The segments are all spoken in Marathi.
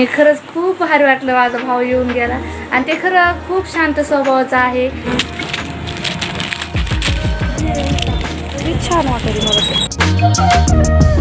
आणि खरंच खूप भारी वाटलं माझा भाऊ येऊन गेला. आणि ते खरं खूप शांत स्वभावाचा आहे. छान वाटलं मला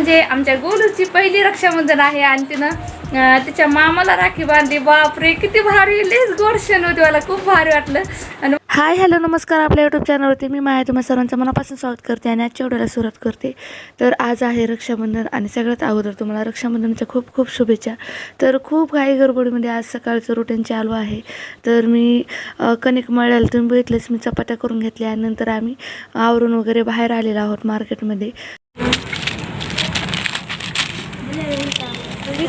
म्हणजे आमच्या गोलूची पहिली रक्षाबंधन आहे आणि तिनं तिच्या मामाला राखी बांधली. बापरे किती भारी. लेस गोड क्षण होते मला. खूप भारी वाटलं. आणि हाय हॅलो नमस्कार. आपल्या यूट्यूब चॅनलवरती मी माया तुम्हा सर्वांचं मनापासून स्वागत करते आणि आजच्या व्हिडिओला सुरुवात करते. तर आज आहे रक्षाबंधन आणि सगळ्यात अगोदर तुम्हाला रक्षाबंधनच्या खूप खूप शुभेच्छा. तर खूप घाई गडबडीमध्ये आज सकाळचं रुटीन चालू आहे. तर मी कणिक मळ्याला तुम्ही बघितलंच. मी चपात्या करून घेतल्या. आणि नंतर आम्ही आवरून वगैरे बाहेर आलेलो आहोत मार्केटमध्ये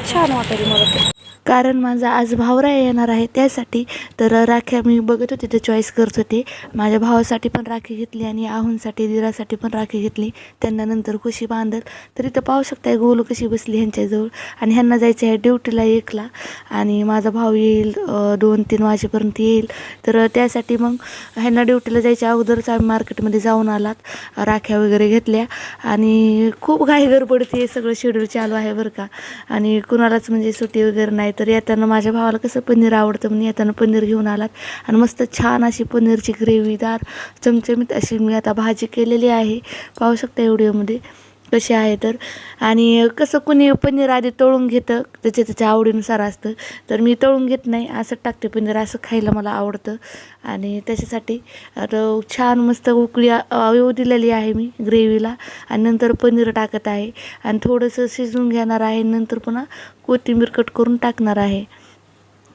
किती छान वाटेल मला ते कारण माझा आज भावरा येणार आहे त्यासाठी. तर राख्या मी बघत होते ते चॉईस करत होते. माझ्या भावासाठी पण राखी घेतली आणि आहूंसाठी दिरासाठी पण राखी घेतली. त्यांना नंतर खुशी बांधल. तर इथं पाहू शकताय गोलू कशी बसली ह्यांच्याजवळ. आणि ह्यांना जायचं आहे ड्युटीला एकला. आणि माझा भाऊ येईल दोन तीन वाजेपर्यंत येईल. तर त्यासाठी मग ह्यांना ड्युटीला जायच्या अगोदरच आम्ही मार्केटमध्ये जाऊन आलात. राख्या वगैरे घेतल्या. आणि खूप घाई पडते हे सगळं शेड्यूल चालू आहे बरं का. आणि कुणालाच म्हणजे सुट्टी वगैरे नाही तर येताना माझ्या भावाला कसं पनीर आवडतं म्हणून येताना पनीर घेऊन आलात. आणि मस्त छान अशी पनीरची ग्रेव्हीदार चमचमीत अशी मी आता भाजी केलेली आहे. पाहू शकता व्हिडिओमध्ये. कशी आहे तर. आणि कसं कुणी पनीर आधी तळून घेतं त्याच्या त्याच्या आवडीनुसार असतं. तर मी तळून घेत नाही असं टाकते पनीर असं खायला मला आवडतं. आणि त्याच्यासाठी छान मस्त उकळी अ, येऊ दिलेली आहे मी ग्रेव्हीला. आणि नंतर पनीर टाकत आहे. आणि थोडंसं शिजवून घेणार आहे नंतर पुन्हा कोथिंबीर कट करून टाकणार आहे.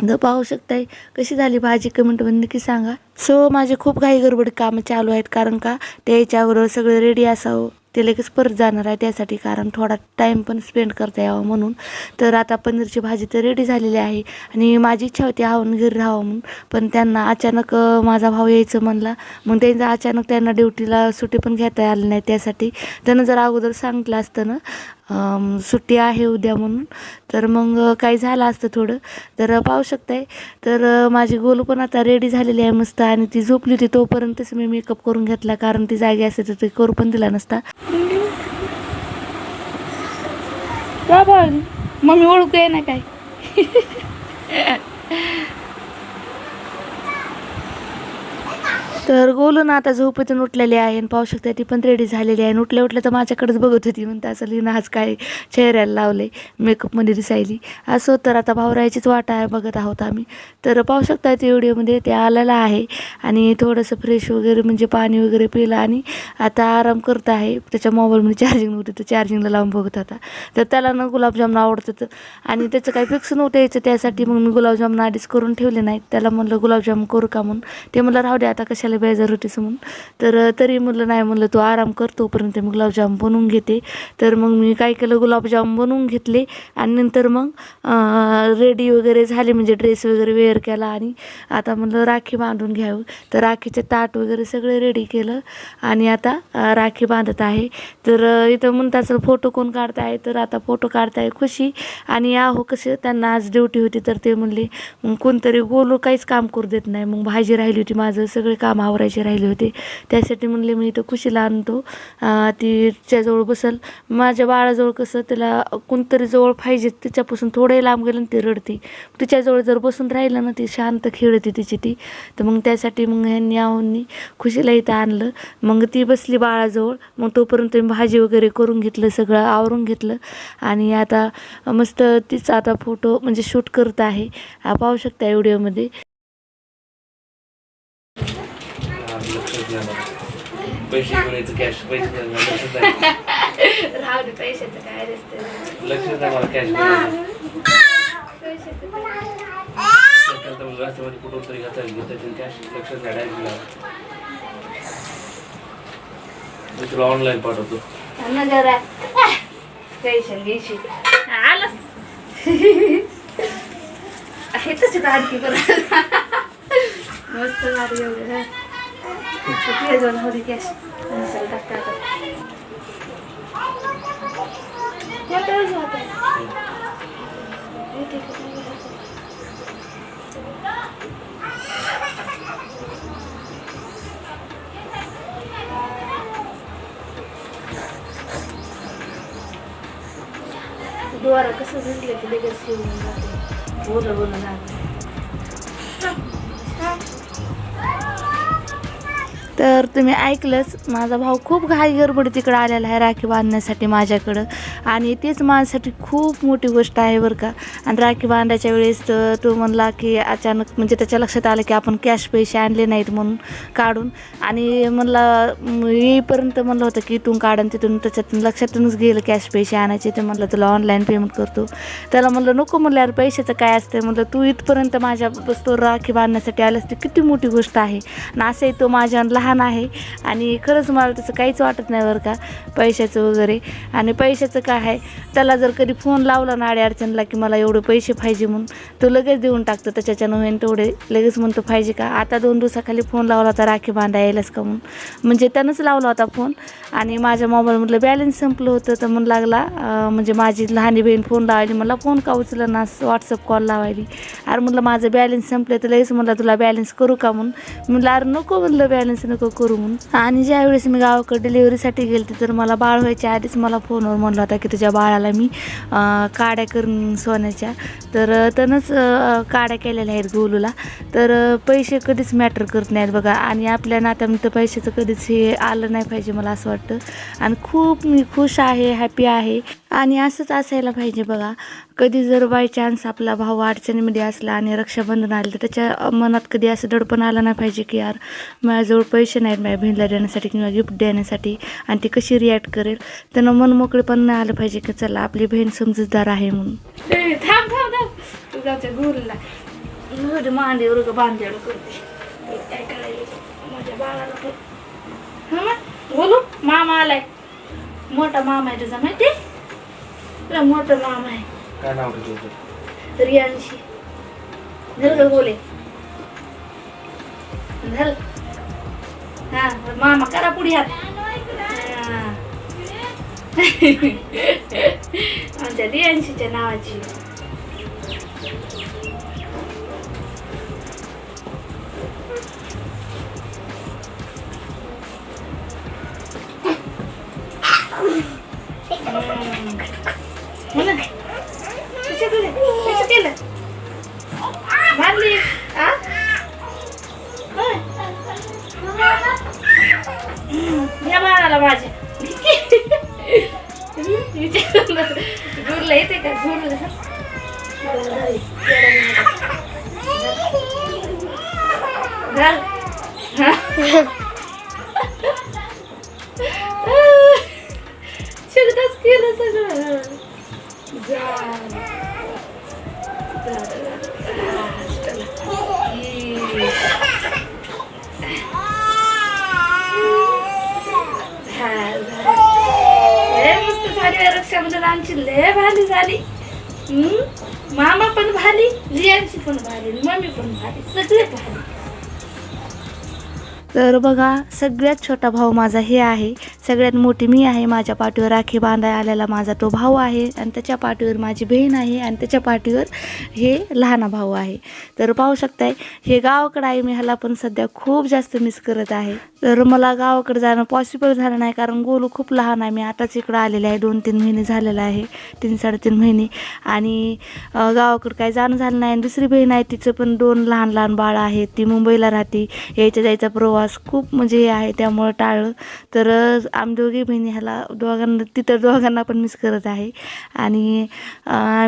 जर पाहू शकताय कशी झाली भाजी? कमेंटमध्ये नक्की सांगा. सो माझे खूप घाई गडबड कामं चालू आहेत कारण का? त्याच्या अगोदर सगळं रेडी असावं. ते लगेच परत जाणार आहे त्यासाठी कारण थोडा टाईम पण स्पेंड करता यावा म्हणून. तर आता पनीरची भाजी तर रेडी झालेली आहे आणि माझी इच्छा होती आहोन घरी राहावं म्हणून. पण त्यांना अचानक माझा भाऊ यायचं म्हणला. मग त्यांचा अचानक त्यांना ड्युटीला सुट्टी पण घेता आली नाही त्यासाठी. त्यानं जर अगोदर सांगितलं असतं ना सुट्टी आहे उद्या म्हणून. तर मग काही झालं असतं थोडं. तर पाहू शकताय. तर माझी गोलू पण आता रेडी झालेली आहे मस्त आणि ती झोपली होती तोपर्यंतच मी मेकअप करून घेतला कारण ती जागी असते तर ते करू पण दिला नसता. मम्मी ओळखू आहे ना काय? तर गोलून आता झोपेतून उठलेली आहे आणि पाहू शकता ती पण रेडी झालेली आहे. आणि उठल्या उठल्या तर माझ्याकडेच बघत होती. म्हणते असं लिहिणं आज काय चेहऱ्याला लावले मेकअपमध्ये दिसायली. असं तर आता भावरायचीच वाट आहे बघत आहोत आम्ही. तर पाहू शकता ते व्हिडिओमध्ये ते आलेलं आहे. आणि थोडंसं फ्रेश वगैरे म्हणजे पाणी वगैरे पिलं आणि आता आराम करत आहे. त्याच्या मोबाईलमध्ये चार्जिंग नव्हती तर चार्जिंगला लावून बघत होता. तर त्याला ना गुलाबजामुन आवडतं तर. आणि त्याचं काही फिक्स नव्हतं यायचं त्यासाठी मग मी गुलाबजामुन आधीच करून ठेवले नाहीत. त्याला म्हणलं गुलाबजामुन करू का म्हणून? ते म्हणलं राहू दे आता कशाला बेजार होतीस म्हणून. तर तरी म्हणलं नाही म्हणलं तू आराम कर तोपर्यंत मी गुलाबजाम बनवून घेते. तर मग मी काय केलं गुलाबजाम बनवून घेतले आणि नंतर मग रेडी वगैरे झाले म्हणजे ड्रेस वगैरे वेअर केला आणि आता म्हणलं राखी बांधून घ्यावं. तर राखीचे ताट वगैरे सगळे रेडी केलं आणि आता राखी बांधत आहे. तर इथं म्हणताचं फोटो कोण काढताय तर आता फोटो काढताय खुशी आणि आहो कसं त्यांना आज ड्युटी होती तर ते म्हणले मग कोणतरी गोलू काहीच काम करू देत नाही. मग भाजी राहिली होती माझं सगळे काम आवरायचे राहिले होते. त्यासाठी म्हणले मी इथं खुशीला आणतो. ती तिच्याजवळ बसल. माझ्या बाळाजवळ कसं त्याला कोणतरी जवळ पाहिजे तिच्यापासून थोडे लांब गेलं ती रडते. तिच्याजवळ जर बसून राहिलं ना ती शांत खेळते तिची ती. तर मग त्यासाठी मग ह्यांनी आहोंनी खुशीला इथं आणलं. मग ती बसली बाळाजवळ. मग तोपर्यंत मी भाजी वगैरे करून घेतलं सगळं आवरून घेतलं. आणि आता मस्त तिचा आता फोटो म्हणजे शूट करत आहे. हा पाहू शकता व्हिडिओमध्ये. पैसे घेऊन कॅश पैसे नाही राहू दे पैशाचं काय नसतं लक्षच नाही. मला कॅश राष्ट्रवादी कुठून तरी घेता घेता कॅश नाही डायरेक्ट मी तुला ऑनलाईन पाठवतो. पैसे घ्यायची आलं. हे तशी आणखी परत मस्त भारी एवढं तुझ्या जाऊन होती आता कसं होत द्वारा कसं झुंजलं की लगेच शिवून जाते? बोल बोल तर तुम्ही ऐकलंच माझा भाऊ खूप घाई गडबड तिकडं आलेला आहे राखी बांधण्यासाठी माझ्याकडं. आणि तेच माझ्यासाठी खूप मोठी गोष्ट आहे बरं का. आणि राखी बांधायच्या वेळेस तर तो म्हणला की अचानक म्हणजे त्याच्या लक्षात आलं की आपण कॅश पैसे आणले नाहीत म्हणून काढून. आणि म्हणला येईपर्यंत म्हणलं होतं की इथून काढून तिथून त्याच्यातून लक्षातूनच गेलं कॅश पैसे आणायचे. ते म्हणलं तुला ऑनलाईन पेमेंट करतो. त्याला म्हणलं नको म्हणलं यार पैशाचं काय असतं म्हणलं तू इथपर्यंत माझ्या तो राखी बांधण्यासाठी आल्यास ती किती मोठी गोष्ट आहे. आणि असंही तो माझ्या लहान आहे. आणि खरंच मला तसं काहीच वाटत नाही बरं का पैशाचं वगैरे. आणि पैशाचं काय आहे? त्याला जर कधी फोन लावला ना अडी अडचणला की मला एवढं पैसे पाहिजे म्हणून. तो लगेच देऊन टाकतो त्याच्यानं होईन तेवढे लगेच म्हणतो पाहिजे का? आता दोन दिवसाखाली फोन लावला होता राखी बांधा यायलाच का म्हणून. म्हणजे त्यानंच लावला होता फोन. आणि माझ्या मोबाईलमधलं बॅलन्स संपलं होतं. तर म्हणून लागला म्हणजे माझी लहानी बहीण फोन लावायली. मला फोन का उचलं ना व्हॉट्सअप कॉल लावायली. अरे म्हटलं माझं बॅलन्स संपलं तर लगेच म्हटलं तुला बॅलन्स करू का म्हणून? म्हणलं अरे नको म्हणलं बॅलन्स नको करू म्हणून. आणि ज्यावेळेस मी गावाकडे डिलिव्हरीसाठी गेले तर मला बाळ व्हायच्या आधीच मला फोनवर म्हणलं होता की तुझ्या बाळाला मी काड्या करून सोन्याच्या तर त्यानंच काड्या केलेल्या आहेत गोलूला. तर पैसे कधीच मॅटर करत नाहीत बघा. आणि आपल्या नात्यामध्ये पैशाचं कधीच हे आलं नाही पाहिजे मला असं वाटतं. आणि खूप मी खुश आहे हॅपी आहे. आणि असंच असायला पाहिजे बघा. कधी जर बाय चान्स आपला भाऊ अडचणीमध्ये असला आणि रक्षाबंधन आलं तर त्याच्या मनात कधी असं दडपण आलं नाही पाहिजे की यार माझ्याजवळ पैसे नाहीत माझ्या बहिणीला देण्यासाठी किंवा गिफ्ट देण्यासाठी. आणि ती कशी रिॲक्ट करेल? त्यानं मन मोकळेपण नाही आलं पाहिजे की चला आपली बहीण समजूतदार आहे म्हणून. थांब थांब थांब. तुझ्या गुरुला मांडीवर बांधलेलं करते. काय करायचं? माझ्या बाळाला बोलू? मामा आलाय. मोठा मामा आहे तुझा माहिती? तुला मोठा मामा आहे. काय नाव तुझं? रियांशी. धर ग बोले. धर. हा मामा करा पुढे हात. आमच्या रियांशीच्या नावाची. मारली या माझ्या गुरला येते का गुरला मामा पण भारी रियांची पण भारी मम्मी पण भारी सगळे भारी. तर बघा सगळ्यात छोटा भाऊ माझा हे आहे. सगळ्यात मोठी मी आहे माझ्या पाठीवर राखी बांधाय आलेला माझा तो भाऊ आहे आणि त्याच्या पाठीवर माझी बहीण आहे आणि त्याच्या पाठीवर हे लहाना भाऊ आहे. तर पाहू शकताय हे गावाकडं आहे मी ह्याला पण सध्या खूप जास्त मिस करत आहे. तर मला गावाकडे जाणं पॉसिबल झालं नाही कारण गोलू खूप लहान आहे. मी आताच इकडं आलेले आहे दोन तीन महिने झालेला आहे तीन साडेतीन महिने. आणि गावाकडं काही जाणं झालं नाही आणि दुसरी बहीण आहे तिचं पण दोन लहान लहान बाळ आहेत ती मुंबईला राहते. यायचा जायचा प्रवास खूप म्हणजे हे आहे त्यामुळं टाळलं. तर आम्ही दोघी बहिणी ह्याला दोघांना तिथं दोघांना पण मिस करत आहे. आणि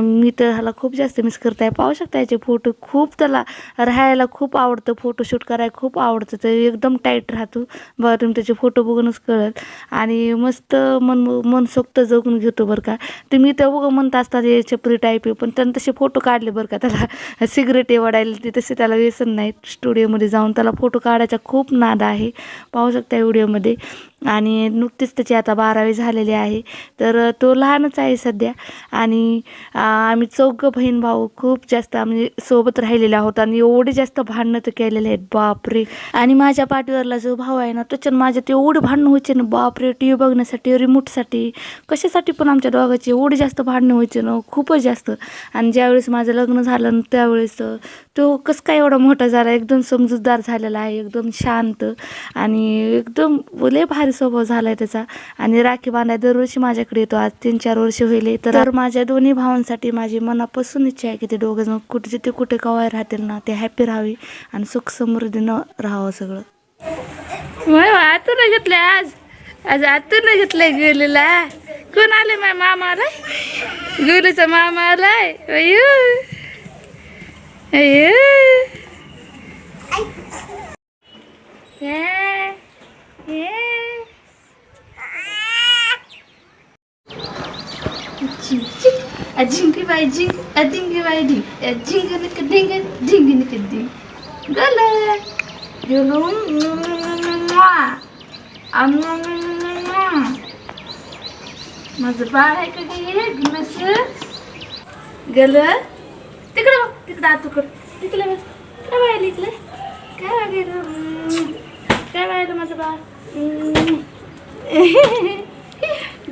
मी तर ह्याला खूप जास्त मिस करत आहे. पाहू शकता याचे फोटो खूप त्याला राहायला खूप आवडतं. फोटोशूट करायला खूप आवडतं. तर एकदम टाईट राहतो. बघा तुम्ही त्याचे फोटो बघूनच कळत आणि मस्त मन मनसोक्त जगून घेतो बरं का. ते मी तर बघा म्हणत असतात हे छपरी टाईप आहे. पण त्यानं तसे फोटो काढले बरं का. त्याला सिगरेट एवढायला ते तसे त्याला व्यसन नाही. स्टुडिओमध्ये जाऊन त्याला फोटो काढायचा खूप नाद आहे. पाहू शकता व्हिडिओमध्ये आणि नुकतीच त्याची आता बारावी झालेली आहे. तर तो लहानच आहे सध्या. आणि आम्ही चौघं बहीण भाऊ खूप जास्त म्हणजे सोबत राहिलेले आहोत आणि एवढे जास्त भांडणं तर केलेले आहेत. बापरे! आणि माझ्या पाठीवरला जो भाऊ आहे ना त्याच्यानं माझ्यात एवढं भांडणं व्हायचे ना बापरे! टी व्ही बघण्यासाठी रिमोटसाठी कशासाठी पण आमच्या दोघांची एवढे जास्त भांडणं व्हायचे ना खूपच जास्त. आणि ज्यावेळेस माझं लग्न झालं ना त्यावेळेस तो कसं काय एवढा मोठा झाला एकदम समजूतदार झालेला आहे एकदम शांत आणि एकदम लय भारी स्वभाव झाला आहे त्याचा. आणि राखी बांधाय दरवर्षी माझ्याकडे येतो. आज तीन चार वर्ष होईल. तर माझ्या दोन्ही भावांसाठी माझी मनापासून इच्छा आहे की ते दोघं जण कुठे जिथे कुठे कवाय राहतील ना ते हॅपी राहावी आणि सुख समृद्धीनं राहावं सगळं. मग आतून घेतलंय आज. आज आतून घेतलंय गेलेला. कोण आले माझ्या मामा आलाय गुरुचा मामा आलाय. अय्यो. अय्यो. Yeah. Yeah. A jinky nick a ding, a dingy nick a ding. Gala, you know, माझं बाळ आहे का काय गुणस गल तिकडं बघ तिकडं आतुकड तिकडे बघ काय बायला इकडे काय वागेल काय वायलं माझं बाळ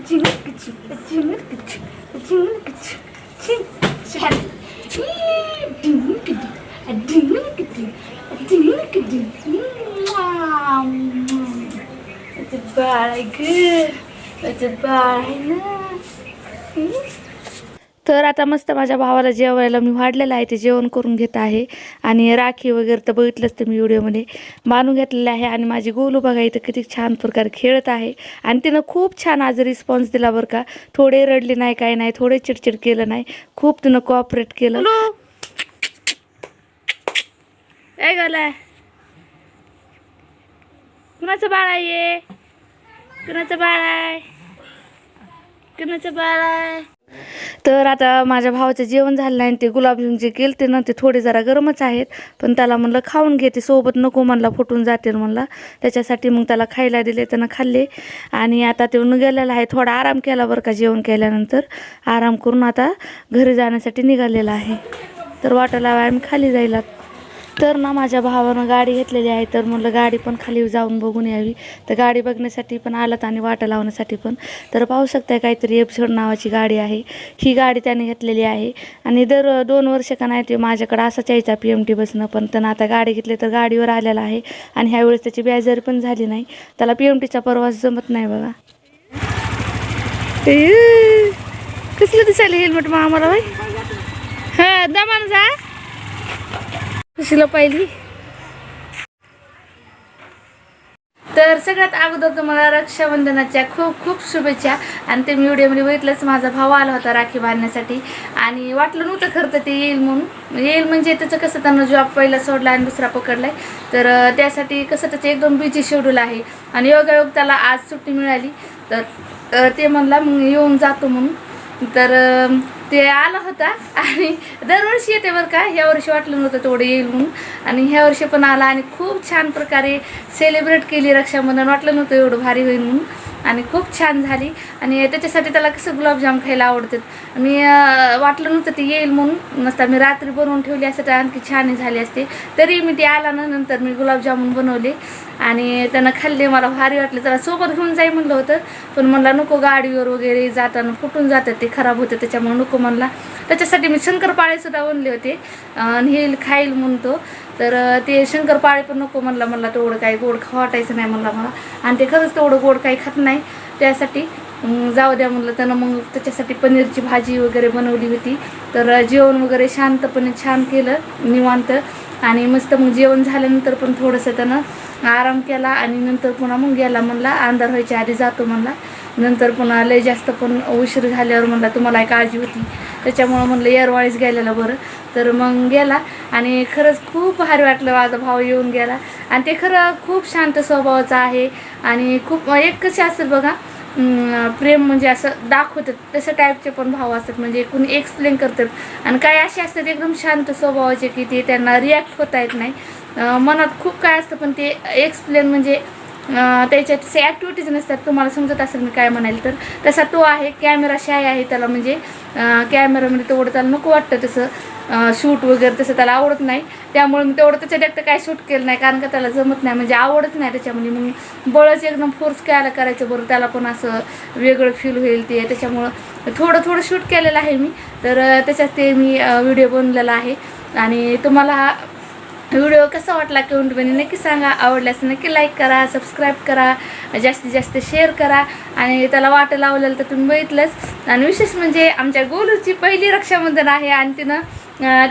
झिंगक झिंगत झिंगक झिंगक बाळ आहे ग त्याचं बाळ आहे ना तर आता मस्त माझ्या भावाला जेवायला मी वाढलेलं आहे ते जेवण करून घेत आहे. आणि राखी वगैरे तर बघितलंच ते मी व्हिडिओमध्ये बांधून घेतलेलं आहे. आणि माझी गोलू बघा इथं किती छान प्रकारे खेळत आहे. आणि तिनं खूप छान आज रिस्पॉन्स दिला बरं का. थोडे रडले नाही काय नाही थोडे चिडचिड केलं नाही. खूप तिनं कोऑपरेट केलं. काय झालं कुणाचं बाळ आहे? कुणाचं बाळ आहे? कुणाचं बाळ आहे? तर आता माझ्या भावाचं जेवण झालं नाही आणि ते गुलाबजामुन जे केलं ते ना ते थोडे जरा गरमच आहेत. पण त्याला म्हणलं खाऊन घेते सोबत नको म्हणला फुटून जाते म्हणला. त्याच्यासाठी मग त्याला खायला दिले त्यानं खाल्ले. आणि आता ते गेलेला आहे थोडा आराम केला बरं का जेवण केल्यानंतर. आराम करून आता घरी जाण्यासाठी निघालेला आहे. तर वाटायला आम्ही खाली जायला तर ना माझ्या भावानं गाडी घेतलेली आहे तर म्हणलं गाडी पण खाली जाऊन बघून यावी. तर गाडी बघण्यासाठी पण आलात आणि वाटा लावण्यासाठी पण. तर पाहू शकताय काहीतरी एपिसोड नावाची गाडी आहे. ही गाडी त्याने घेतलेली आहे. आणि दर दोन वर्ष का नाही ते माझ्याकडे असाच यायचा पी एम टी बसनं पण त्यानं आता गाडी घेतली तर गाडीवर आलेला आहे. आणि ह्यावेळेस त्याची व्याजरी पण झाली नाही. त्याला पी एम टीचा प्रवास जमत नाही बघा. कसलं दिसायला हेल्मेट मग आम्हाला बाई? हा दमान जा. सुशीला पाहिली. तर सगळ्यात अगोदर तुम्हाला रक्षाबंधनाच्या खूप खूप शुभेच्छा. आणि ते मी व्हिडिओमध्ये बघितलंच माझा भाऊ आला होता राखी बांधण्यासाठी. आणि वाटलं नव्हतं खरं तर ते येईल म्हणून. येईल म्हणजे त्याचं कसं त्यांना जॉब पहिला सोडला आणि दुसरा पकडला तर त्यासाठी कसं त्याचं एकदम बिझी शेड्यूल आहे. आणि योगायोग त्याला आज सुट्टी मिळाली. तर ते म्हणला मग येऊन जातो म्हणून. तर ते आला होता आणि दरवर्षी येते बरं का. ह्या वर्षी वाटलं नव्हतं तेवढं येईल म्हणून. आणि ह्या वर्षी पण आला आणि खूप छान प्रकारे सेलिब्रेट केली रक्षाबंधन. वाटलं नव्हतं एवढं भारी होईल म्हणून. आणि खूप छान झाली. आणि त्याच्यासाठी त्याला कसं गुलाबजाम खायला आवडतात. मी वाटलं नव्हतं ते येईल म्हणून. नसता मी रात्री बनवून ठेवली असं तर आणखी छान झाली असते. तरी मी ती आला ना नंतर मी गुलाबजामुन बनवले. आणि त्यानं खाल्ले मला भारी वाटले. त्याला सोबत घेऊन जाई म्हणलं होतं. पण म्हणला नको गाडीवर वगैरे जाताना फुटून जातात ते खराब होतं त्याच्यामुळे नको म्हणला. त्याच्यासाठी मी शंकरपाळेसुद्धा बनले होते. आणि हे खाईल म्हणतो. तर ते शंकरपाळे पण नको म्हणला म्हणला तेवढं काही गोड खा वाटायचं नाही म्हणला मला. आणि ते खरंच तेवढं गोड काही खात नाही. त्यासाठी जाऊ द्या म्हणलं त्यानं मग त्याच्यासाठी पनीरची भाजी वगैरे बनवली होती. तर जेवण वगैरे शांतपणे छान केलं निवांत. आणि मस्त मग जेवण झाल्यानंतर पण थोडंसं त्यानं आराम केला आणि नंतर पुन्हा मग गेला म्हणला अंधार व्हायच्या आधी जातो म्हणला. नंतर पुन्हा लय जास्त पण उशीर झाल्यावर म्हणला तुम्हाला एक काळजी होती. त्याच्यामुळं म्हणलं येरवाळीच गेलेलं बरं. तर मग गेला आणि खरंच खूप भारी वाटलं माझा भाव येऊन गेला. आणि ते खरं खूप शांत स्वभावाचं आहे आणि खूप एक कसे असेल बघा प्रेम म्हणजे असं दाखवतात. तसं टाईपचे पण भाव असतात. म्हणजे कुणी एक्सप्लेन करतात. आणि काही असे असतात एकदम शांत स्वभावाचे की ते त्यांना रिॲक्ट होता येत नाही. मनात खूप काय असतं पण ते एक्सप्लेन म्हणजे त्याच्यात से ॲक्टिव्हिटीज नसतात. तुम्हाला समजत असेल मी काय म्हणाल तर. तसा तो आहे कॅमेरा शाय आहे त्याला म्हणजे कॅमेरामध्ये तेवढं त्याला नको वाटतं तसं. शूट वगैरे तसं त्याला आवडत नाही. त्यामुळे मी तेवढं त्याच्यात एकटं काय शूट केलं नाही. कारण का त्याला जमत नाही. म्हणजे आवडत नाही त्याच्यामध्ये. मग बळच एकदम फोर्स कायला करायचं बरं. त्याला पण असं वेगळं फील होईल ते. त्याच्यामुळं थोडं थोडं शूट केलेलं आहे मी. तर त्याच्यात ते मी व्हिडिओ बनवलेला आहे. आणि तुम्हाला हा व्हिडिओ कसा वाटला कमेंटमध्ये नक्की सांगा. आवडल्यास नक्की लाईक करा सबस्क्राईब करा जास्तीत जास्त शेअर करा. आणि त्याला वाट लावलेलं तर तुम्ही बघितलंच. आणि विशेष म्हणजे आमच्या गोलूची पहिली रक्षाबंधन आहे आणि तिनं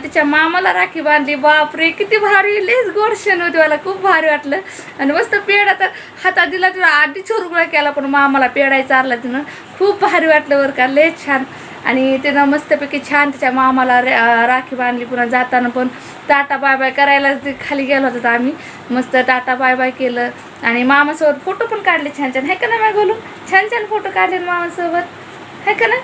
तिच्या मामाला राखी बांधली. बापरे किती भारी. लेस गोड क्षण होती मला. खूप भारी वाटलं. आणि मस्त पेढा तर हातात दिला तिला आधी चोरगुळा केला पण मामाला पेढाही चारला तिनं. खूप भारी वाटलं बरं का. लेस छान. आणि त्यानं मस्तपैकी छान त्याच्या मामाला राखी बांधली पुन्हा जाताना पण टाटा बाय बाय करायला ते खाली गेलो होतो आम्ही. मस्त टाटा बाय बाय केलं. आणि मामासोबत फोटो पण काढले छान छान. आहे का नाही बोलू छान छान फोटो काढले मामासोबत. आहे का ना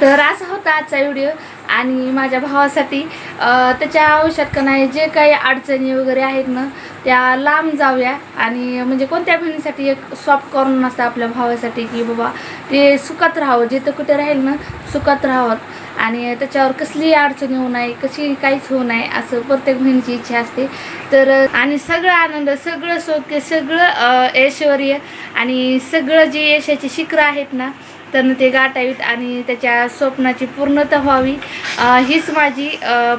तर असा होता आजचा व्हिडिओ. आणि माझ्या भावासाठी त्याच्या आयुष्यात का नाही जे काही अडचणी वगैरे आहेत ना त्या लांब जाऊया आणि म्हणजे कोणत्या बहिणीसाठी एक सॉफ्ट करून असतं आपल्या भावासाठी की बाबा ते सुखात राहावं जिथं कुठे राहील ना सुखात राहावं. आणि त्याच्यावर कसलीही अडचण येऊ नये कशी काहीच होऊ नये असं प्रत्येक बहिणीची इच्छा असते. तर आणि सगळं आनंद सगळं सौख्य सगळं ऐश्वर्य आणि सगळं जे यशाचे शिखरं आहेत ना त्यांना ते गाठावीत आणि त्याच्या स्वप्नाची पूर्णता व्हावी. हीच माझी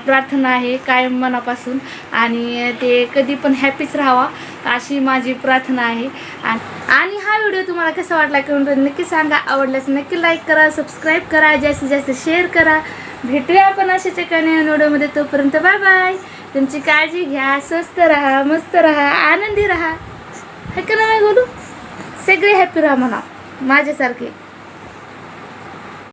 प्रार्थना आहे कायम मनापासून. आणि ते कधी पण हॅपीच राहावा अशी माझी प्रार्थना आहे. आणि आणि हा व्हिडिओ तुम्हाला कसा वाटला कमेंट नक्की सांगा. आवडल्यास नक्की लाईक करा सबस्क्राईब करा जास्तीत जास्त शेअर करा. भेटूया आपण अशा ठिकाणी व्हिडिओमध्ये तोपर्यंत बाय बाय तुमची काळजी घ्या स्वस्त राहा मस्त राहा आनंदी राहा. हे का नाही बोलू? सगळे हॅपी राहा म्हणा. माझ्यासारखे.